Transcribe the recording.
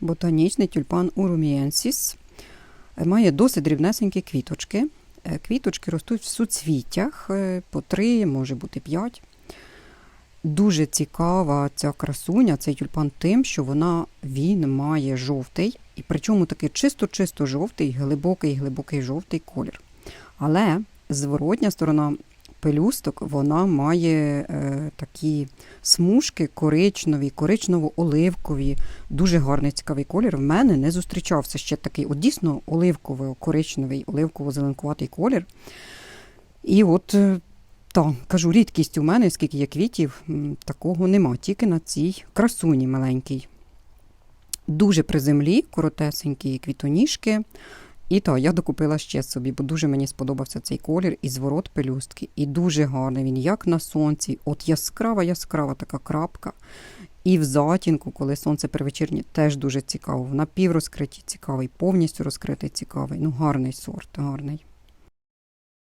ботанічний тюльпан урумієнсіс. Е, Має досить дрібнесенькі квіточки. Е, Квіточки ростуть в суцвіттях е, по три, може бути п'ять. Дуже цікава ця красуня, цей тюльпан тим, що вона він має жовтий, і причому такий чисто-чисто жовтий, глибокий, глибокий жовтий колір. Але зворотня сторона пелюсток вона має е, такі смужки коричневі, коричнево-оливкові, дуже гарний цікавий колір. В мене не зустрічався ще такий, от дійсно оливково-коричневий, оливково-зеленкуватий колір. І от, е, та, кажу, рідкість у мене, скільки є квітів, такого нема, тільки на цій красуні маленькій. Дуже при землі, коротесенькі квітоніжки. І то я докупила ще собі, бо дуже мені сподобався цей колір і зворот пелюстки. І дуже гарний він, як на сонці. От яскрава, яскрава така крапка. І в затінку, коли сонце привечірнє, теж дуже цікаво. В напіврозкритті цікавий, повністю розкритий цікавий. Ну, гарний сорт, гарний.